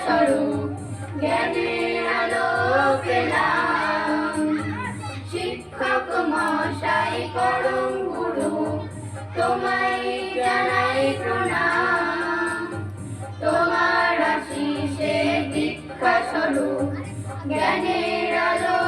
স্বরূপ জ্ঞানের আলো শিক্ষক মশাই পরম গুরু তোমায় জানাই প্রণাম তোমার আশিসে দীক্ষা স্বরূপ জ্ঞানের আলো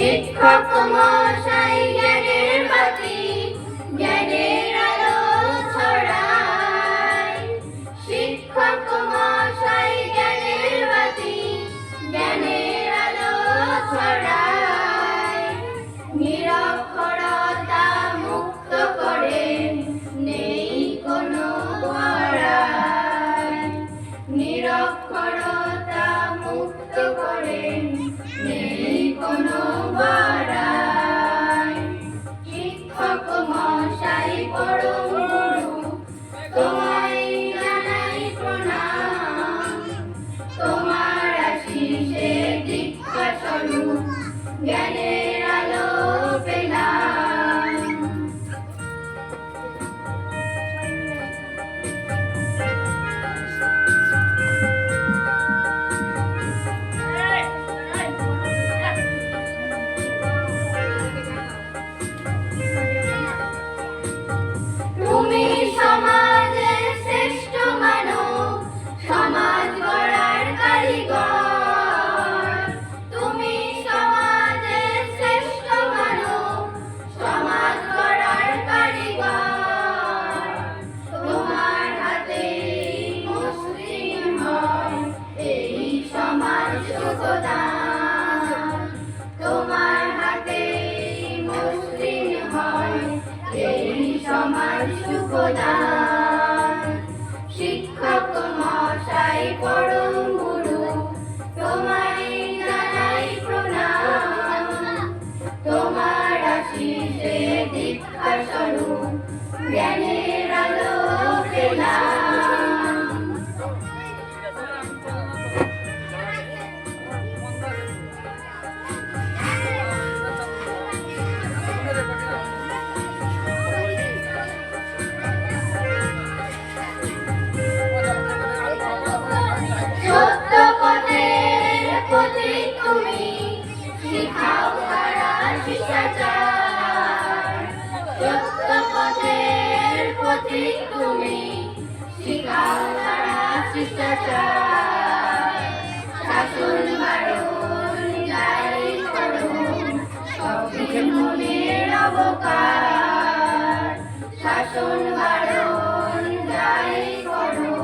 শিক্ষক মশাই জ্ঞানের now. সত্য পথের পথিক তুমি শিখাও তারা শিষ্টাচার। শাসন বারণ যাই করো সবই মনের অবকার। শাসন বারণ যাই করো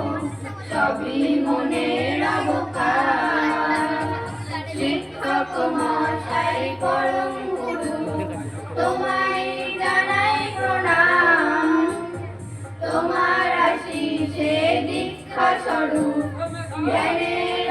সবই মনের অবকার। শিক্ষক মশাই পরম তোমার আশিসে দীক্ষা স্বরূপ জ্ঞানের